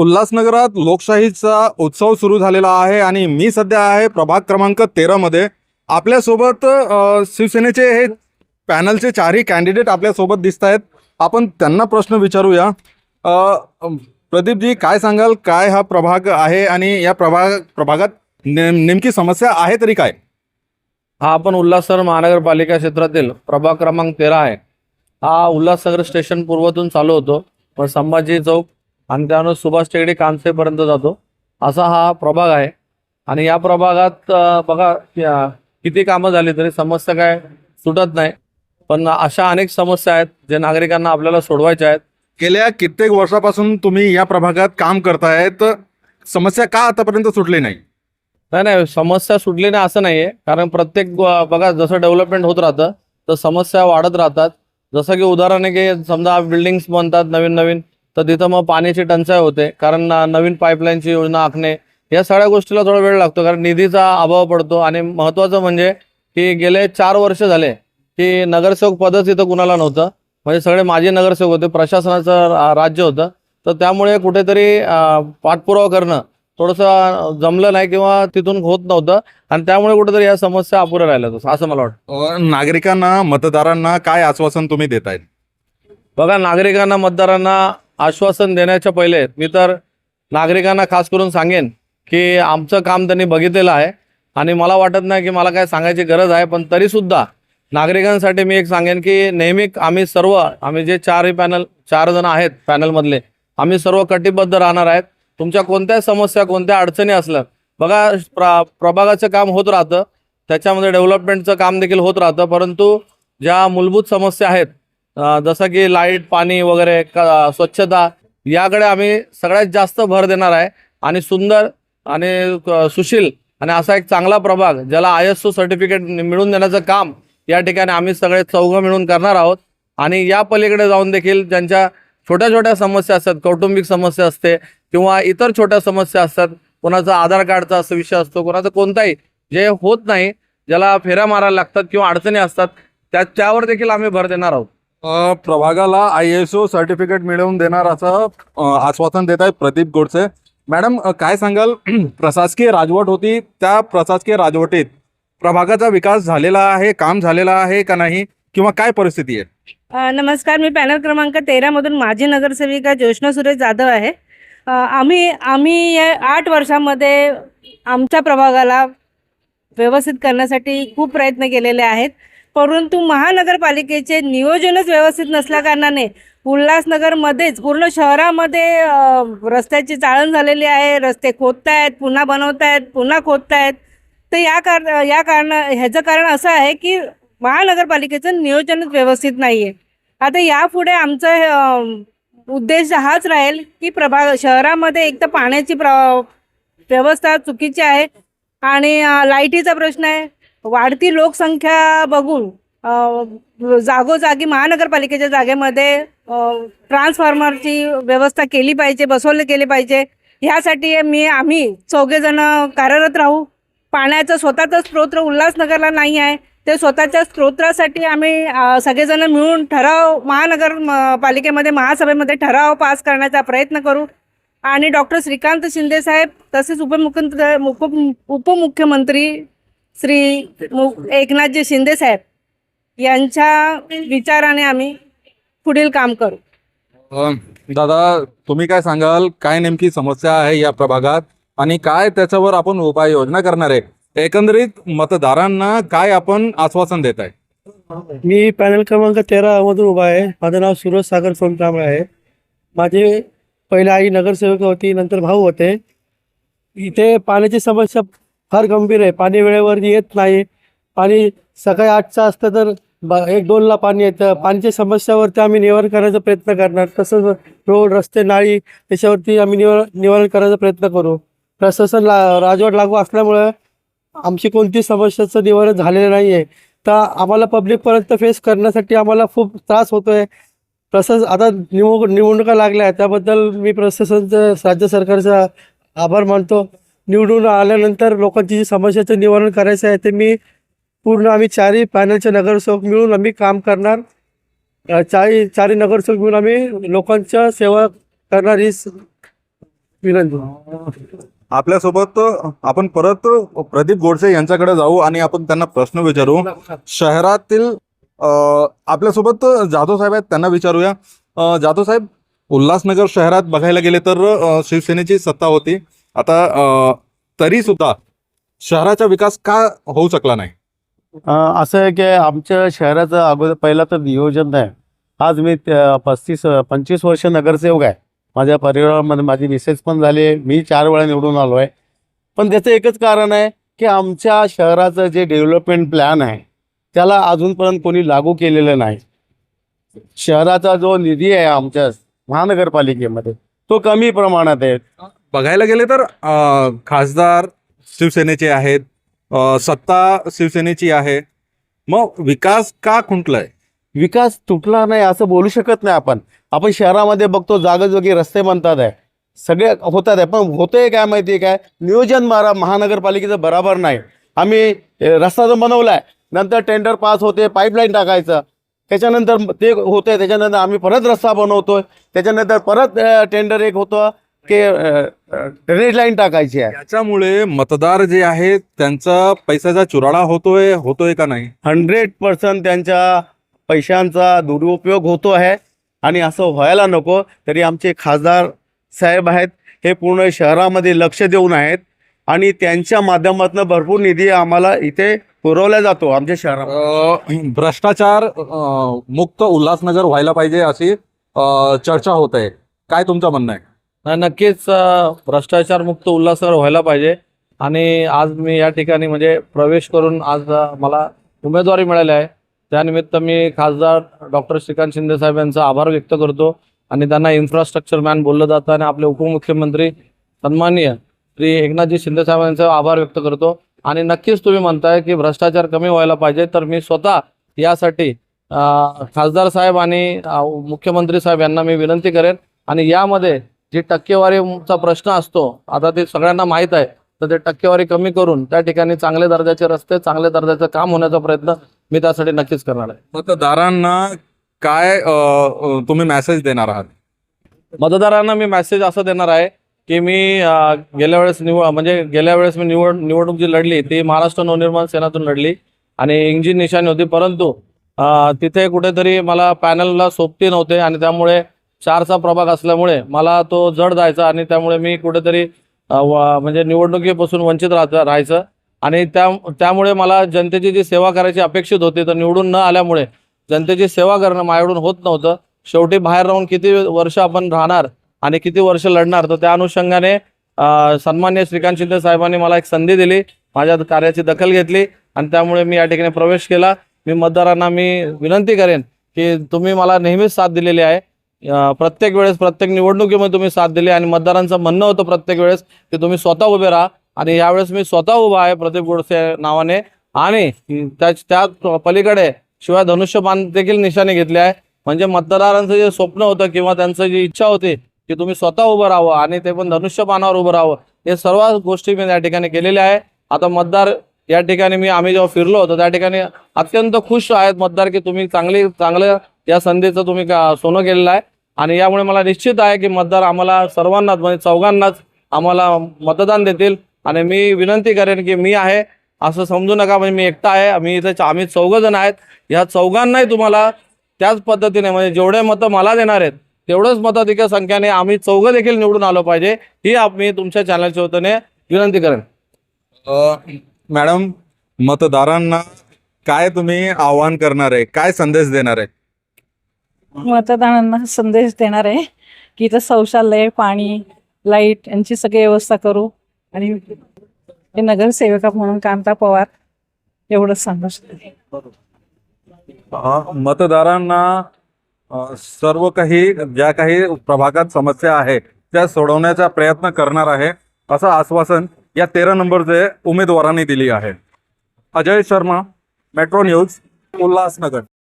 उल्हासनगरात लोकशाहीचा उत्सव सुरू झालेला आहे आणि मी सध्या आहे प्रभाग क्रमांक तेरामध्ये आपल्यासोबत शिवसेनेचे हे पॅनलचे चारही कॅन्डिडेट आपल्यासोबत दिसत आहेत. आपण त्यांना प्रश्न विचारूया. प्रदीपजी काय सांगाल? काय हा प्रभाग आहे आणि या प्रभाग प्रभागात नेम नेमकी समस्या आहे तरी काय? हा आपण उल्हासनगर महानगरपालिका क्षेत्रातील प्रभाग क्रमांक तेरा आहे. हा उल्हासनगर स्टेशन पूर्वतून चालू होतो. पण संभाजी चौक आणि त्यानं सुभाष टेकडी कांसेपर्यंत जातो. असा हा प्रभाग आहे. आणि या प्रभागात बघा किती कामं झाली तरी समस्या काय सुटत नाही. पण अशा अनेक समस्या आहेत जे नागरिकांना आपल्याला सोडवायच्या आहेत. गेल्या कित्येक वर्षापासून तुम्ही या प्रभागात काम करतायत. समस्या का आतापर्यंत सुटली नाही? नाही नाही समस्या सुटली नाही असं नाहीये. कारण प्रत्येक बघा जसं डेव्हलपमेंट होत राहतं तर समस्या वाढत राहतात. जसं की उदाहरण आहे की समजा बिल्डिंग्स बनतात नवीन नवीन तर तिथं मग पाण्याची टंचाई होते. कारण नवीन पाईपलाईनची योजना आखणे या सगळ्या गोष्टीला थोडा वेळ लागतो. कारण निधीचा अभाव पडतो. आणि महत्त्वाचं म्हणजे की गेले चार वर्ष झाले की नगरसेवक पदच इथं कुणाला नव्हतं. म्हणजे सगळे माजी नगरसेवक होते. प्रशासनाचं राज्य होतं. तर त्यामुळे कुठेतरी पाठपुरावा करणं थोडंसं जमलं नाही किंवा तिथून होत नव्हतं. आणि त्यामुळे कुठेतरी या समस्या अपुऱ्या राहिल्या असं मला वाटतं. नागरिकांना मतदारांना काय आश्वासन तुम्ही देतायत बघा नागरिकांना मतदारांना आश्वासन देण्याच्या पहिले मी तर नागरिकांना खास करून सांगेन की आमचं काम त्यांनी बघितलेलं आहे. आणि मला वाटत नाही की मला काय सांगायची गरज आहे पण तरीसुद्धा नागरिकांसाठी मी एक सांगेन की नेहमी आम्ही सर्व आम्ही जे चारही पॅनल चार जण आहेत पॅनलमधले आम्ही सर्व कटिबद्ध राहणार आहेत. तुमच्या कोणत्या समस्या कोणत्या अडचणी असल्या बघा प्र प्रभागाचं काम होत राहतं त्याच्यामध्ये डेव्हलपमेंटचं काम देखील होत राहतं परंतु ज्या मूलभूत समस्या आहेत जसं की लाइट पाणी वगैरे क स्वच्छता याकडे आम्ही सगळ्यात जास्त भर देणार आहे. आणि सुंदर आणि सुशील आणि असा एक चांगला प्रभाग ज्याला आय एस ओ सर्टिफिकेट मिळून देण्याचं काम या ठिकाणी आम्ही सगळे चौघं मिळून करणार आहोत. आणि या पलीकडे जाऊन देखील ज्यांच्या छोट्या छोट्या समस्या असतात कौटुंबिक समस्या असते किंवा इतर छोट्या समस्या असतात कोणाचा आधार कार्डचा असं विषय असतो कोणाचा कोणताही जे होत नाही ज्याला फेऱ्या मारायला लागतात किंवा अडचणी असतात त्या त्यावर देखील आम्ही भर देणार आहोत. प्रभागाला आय एस ओ सर्टिफिकेट मिळवून देणार असं आश्वासन देत आहेत प्रदीप गोडसे. मॅडम काय सांगाल? प्रशासकीय राजवट होती त्या प्रशासकीय राजवटीत प्रभागाचा विकास झालेला आहे काम झालेला आहे का नाही? किंवा काय परिस्थिती आहे? नमस्कार मी पॅनल क्रमांक तेरामधून माजी नगरसेविका ज्योष्णा सुरेश जाधव आहे. आम्ही आम्ही या आठ वर्षामध्ये आमच्या प्रभागाला व्यवस्थित करण्यासाठी खूप प्रयत्न केलेले आहेत. परंतु महानगरपालिकेचे नियोजनच व्यवस्थित नसल्याकारणाने उल्हासनगरमध्येच पूर्ण शहरामध्ये रस्त्याची चाळण झालेली आहे. रस्ते खोदतायत पुन्हा बनवतायत पुन्हा खोदतायत. तर या कार या कारण ह्याचं कारण असं आहे की महानगरपालिकेचं नियोजनच व्यवस्थित नाही आहे आता यापुढे आमचं उद्देश हाच राहील की प्रभा शहरामध्ये एक तर पाण्याची प्र व्यवस्था चुकीची आहे. आणि लाईटीचा प्रश्न आहे. वाढती लोकसंख्या बघून जागोजागी महानगरपालिकेच्या जागेमध्ये ट्रान्सफॉर्मरची व्यवस्था केली पाहिजे बसवले केले पाहिजे. ह्यासाठी मी आम्ही चौघेजण कार्यरत राहू. पाण्याचं स्वतःचं स्त्रोत्र उल्हासनगरला नाही आहे. ते स्वतःच्या स्त्रोत्रासाठी आम्ही सगळेजण मिळून ठराव महानगर म, पालिकेमध्ये महासभेमध्ये ठराव पास करण्याचा प्रयत्न करू. आणि डॉक्टर श्रीकांत शिंदे साहेब तसेच उपमुख्य उप उपमुख्यमंत्री श्री मु एकनाथजी शिंदे साहेब यांच्या विचाराने आम्ही पुढील काम करू. अ, दादा तुम्ही काय सांगाल? काय नेमकी समस्या आहे या प्रभागात? आणि काय त्याच्यावर आपण उपाययोजना करणार आहे? एकंदरीत मतदारांना काय आपण आश्वासन देत आहे? मी पॅनल क्रमांक तेरा मधून उभा आहे. माझं नाव सूरज सागर सोनकांबळे आहे. माझे पहिले आई नगरसेवक होती नंतर भाऊ होते. इथे पाण्याची समस्या फार गंभीर आहे. पाणी वेळेवर येत नाही. पाणी सकाळी आठचं असतं तर ब एक दोनला पाणी येतं. पाण्याच्या समस्यावरती आम्ही निवारण करण्याचा प्रयत्न करणार. तसंच रोड रस्ते नाळी त्याच्यावरती आम्ही निवार निवारण करायचा प्रयत्न करू. प्रशासन ला राजवट लागू असल्यामुळं आमची कोणती समस्याचं निवारण झालेलं नाही आहे तर आम्हाला पब्लिकपर्यंत फेस करण्यासाठी आम्हाला खूप त्रास होतो आहे प्रशास आता निवड निवडणुका लागल्या आहेत. त्याबद्दल मी प्रशासनचं राज्य सरकारचा आभार मानतो. निवडून आल्यानंतर लोकांची जी समस्याचं निवारण करायचं आहे ते मी पूर्ण आम्ही चारही पॅनलचे नगरसेवक मिळून आम्ही काम करणार. चारही चारही नगरसेवक मिळून आम्ही लोकांच्या सेवा करणार ही विनंती. आपल्यासोबत आपण परत प्रदीप गोडसे यांच्याकडे जाऊ आणि आपण त्यांना प्रश्न विचारू. शहरातील आपल्यासोबत जाधव साहेब आहेत त्यांना विचारूया. जाधव साहेब उल्हासनगर शहरात बघायला गेले तर शिवसेनेची सत्ता होती. आता तरी सुद्धा शहराचा विकास का होऊ शकला नाही? असं आहे की आमच्या शहराचं अगोदर पहिला तर नियोजन नाही. आज मी पस्तीस पंचवीस वर्ष नगरसेवक आहे. माझ्या परिवारामध्ये माझी मिसेस पण झाली मी चार वेळा निवडून आलो आहे. पण त्याचं एकच कारण आहे की आमच्या शहराचं जे डेव्हलपमेंट प्लॅन आहे त्याला अजूनपर्यंत कोणी लागू केलेलं नाही. शहराचा जो निधी आहे आमच्या महानगरपालिकेमध्ये तो कमी प्रमाणात आहे. बघायला गेले तर खासदार शिवसेनेचे आहेत सत्ता शिवसेनेची आहे. मग विकास का खुंटलाय? विकास तुटला नाही असं बोलू शकत नाही आपण. आपण शहरामध्ये बघतो जागोजागी रस्ते बनतात आहे. सगळे होतात आहे पण होतंय काय माहिती आहे काय? नियोजन मारा महानगरपालिकेचं बराबर नाही. आम्ही रस्ता तर बनवला आहे नंतर टेंडर पास होते पाईपलाईन टाकायचं. त्याच्यानंतर ते होतंय त्याच्यानंतर आम्ही परत रस्ता बनवतोय. त्याच्यानंतर परत टेंडर एक होतं. की ड्रेनेज लाईन टाकायची आहे. याच्यामुळे मतदार जे आहेत त्यांचा पैशाचा चुराडा होतोय होतोय का नाही? हंड्रेड पर्सेंट त्यांच्या पैशांचा दुरुपयोग होतो आहे. आणि असं व्हायला नको तरी आमचे खासदार साहेब आहेत हे पूर्ण शहरामध्ये लक्ष देऊन आहेत. आणि त्यांच्या माध्यमातून भरपूर निधी आम्हाला इथे पुरवला जातो आमच्या अ, भ्रष्टाचार मुक्त उल्हासनगर व्हायला पाहिजे अशी चर्चा होत आहे. काय तुमचं म्हणणं आहे? नाही नक्कीच भ्रष्टाचार मुक्त उल्हासनगर व्हायला पाहिजे. आणि आज मी या ठिकाणी म्हणजे प्रवेश करून आज मला उमेदवारी मिळाली आहे. त्यानिमित्त मी खासदार डॉक्टर श्रीकांत शिंदे साहेब यांचा आभार व्यक्त करतो. आणि त्यांना इन्फ्रास्ट्रक्चर मॅन बोललं जातं आणि आपले उपमुख्यमंत्री सन्माननीय श्री एकनाथजी शिंदे साहेब यांचा आभार व्यक्त करतो. आणि नक्कीच तुम्ही म्हणताय की भ्रष्टाचार कमी व्हायला पाहिजे तर मी स्वतः यासाठी खासदार साहेब आणि मुख्यमंत्री साहेब यांना मी विनंती करेन. आणि यामध्ये जी टक्केवारीचा प्रश्न असतो आता ते सगळ्यांना माहीत आहे तर ते टक्केवारी कमी करून त्या ठिकाणी चांगले दर्जाचे रस्ते चांगल्या दर्जाचं काम होण्याचा प्रयत्न मी त्यासाठी नक्कीच करणार आहे. मतदारांना काय तुम्ही मेसेज देणार आहात? मतदारांना मी मेसेज असं देणार आहे की मी गेल्या वेळेस निवड म्हणजे गेल्या वेळेस मी निवड निवडणूक जी लढली ती महाराष्ट्र नवनिर्माण सेनातून लढली आणि इंजिन निशाणी होती परंतु तिथे कुठेतरी मला पॅनलला सोबती नव्हते आणि त्यामुळे चारचा प्रभाग असल्यामुळे मला तो जड जायचा आणि त्यामुळे मी कुठेतरी म्हणजे निवडणुकीपासून वंचित राहता राहायचं. आणि त्या त्यामुळे मला जनतेची जी सेवा करायची अपेक्षित होती तर निवडून न आल्यामुळे जनतेची सेवा करणं माझ्याकडून होत नव्हतं. शेवटी बाहेर राहून किती वर्ष आपण राहणार आणि किती वर्ष लढणार तर त्या अनुषंगाने सन्मान्य श्रीकांत शिंदे साहेबांनी मला एक संधी दिली माझ्या कार्याची दखल घेतली आणि त्यामुळे मी या ठिकाणी प्रवेश केला. मी मतदारांना मी विनंती करेन की तुम्ही मला नेहमीच साथ दिलेली आहे. प्रत्येक वेळेस प्रत्येक निवडणुकीमध्ये तुम्ही साथ दिली आणि मतदारांचं म्हणणं होतं प्रत्येक वेळेस की तुम्ही स्वतः उभे राहा. आणि यावेळेस मी स्वतः उभा आहे प्रदीप गोडसे नावाने. आणि त्या त्या पलीकडे शिवाय धनुष्यबाण देखील निशाणे घेतले आहे. म्हणजे मतदारांचं जे स्वप्न होतं किंवा त्यांचं जी इच्छा होती की तुम्ही स्वतः उभं राहावं आणि ते पण धनुष्यबाणावर उभं राहावं हे सर्व गोष्टी मी त्या ठिकाणी केलेल्या आहे. आता मतदार या ठिकाणी मी आम्ही जेव्हा फिरलो होतो त्या ठिकाणी अत्यंत खुश आहेत मतदार की तुम्ही चांगली चांगलं या संधीचं तुम्ही का सोनं केलेलं आहे. आणि यामुळे मला निश्चित आहे की मतदार आम्हाला सर्वांनाच म्हणजे चौघांनाच आम्हाला मतदान देतील. आणि मी विनंती करेन की मी आहे असं समजू नका म्हणजे मी एकटा आहे. मी इथे आम्ही चौघजण आहेत. या चौघांनाही तुम्हाला त्याच पद्धतीने म्हणजे जेवढे मतं मला देणार आहेत तेवढंच मताधिक्य संख्याने आम्ही चौघं देखील निवडून आलो पाहिजे. ही आम्ही मी तुमच्या चॅनलच्या वतीने विनंती करेन. मॅडम मतदारांना काय तुम्ही आवाहन करणार आहे? काय संदेश देणार आहे? मतदारांना संदेश देणार आहे की इथं शौचालय पाणी लाइट यांची सगळी व्यवस्था करू. आणि हे नगरसेविका म्हणून कांता पवार एवढंच सांगू शकते. मतदारांना सर्व काही ज्या काही प्रभागात समस्या आहे त्या सोडवण्याचा प्रयत्न करणार आहे असं आश्वासन या तेरा नंबरचे उमेदवारांनी दिली आहे. Ajay Sharma metro news Ulhasnagar.